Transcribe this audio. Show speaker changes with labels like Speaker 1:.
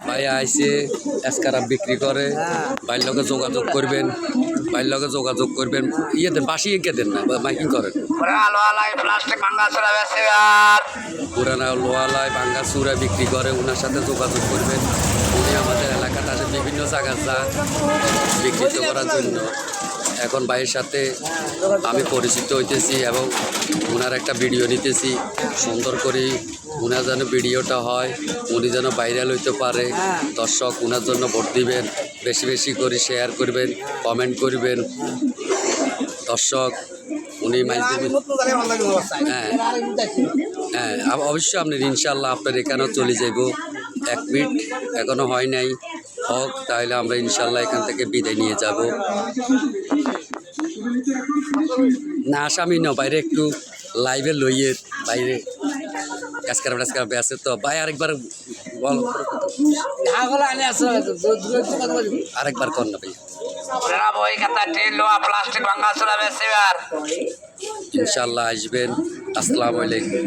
Speaker 1: ভাই আইসে এসকারা বিক্রি করে বাইর লগে যোগাযোগ করবেন বাইর লগে যোগাযোগ করবেন। ইয়ে দেন বাসি এঁকে দেন না মাইকিং করেন? পুরানা লোয়ালায় ভাঙ্গা চূড়া বিক্রি করে ওনার সাথে যোগাযোগ করবেন। উনি আমাদের এলাকাতে আসে বিভিন্ন জায়গা যা বিক্রি করার জন্য। এখন ভাইয়ের সাথে আমি পরিচিত হইতেছি এবং ওনার একটা ভিডিও নিতেছি। সুন্দর করে ওনার যেন ভিডিওটা হয়, উনি যেন ভাইরাল হইতে পারে। দর্শক ওনার জন্য ভোট দিবেন, বেশি বেশি করে শেয়ার করবেন কমেন্ট করবেন। দর্শক, উনি হ্যাঁ হ্যাঁ অবশ্যই আপনি ইনশাল্লাহ আপনার এখানেও চলে যাইব। এক মিনিট এখনও হয় নাই। হোক তাহলে আমরা ইনশাল্লাহ এখান থেকে বিদায় নিয়ে যাব। না আসামি ন বাইরে একটু লাইভে লইয়ে বাইরে আছে তো। ভাই আরেকবার বল। আরেকবার কর না ভাই। ইনশাল্লাহ আসবেন। আসসালামু আলাইকুম।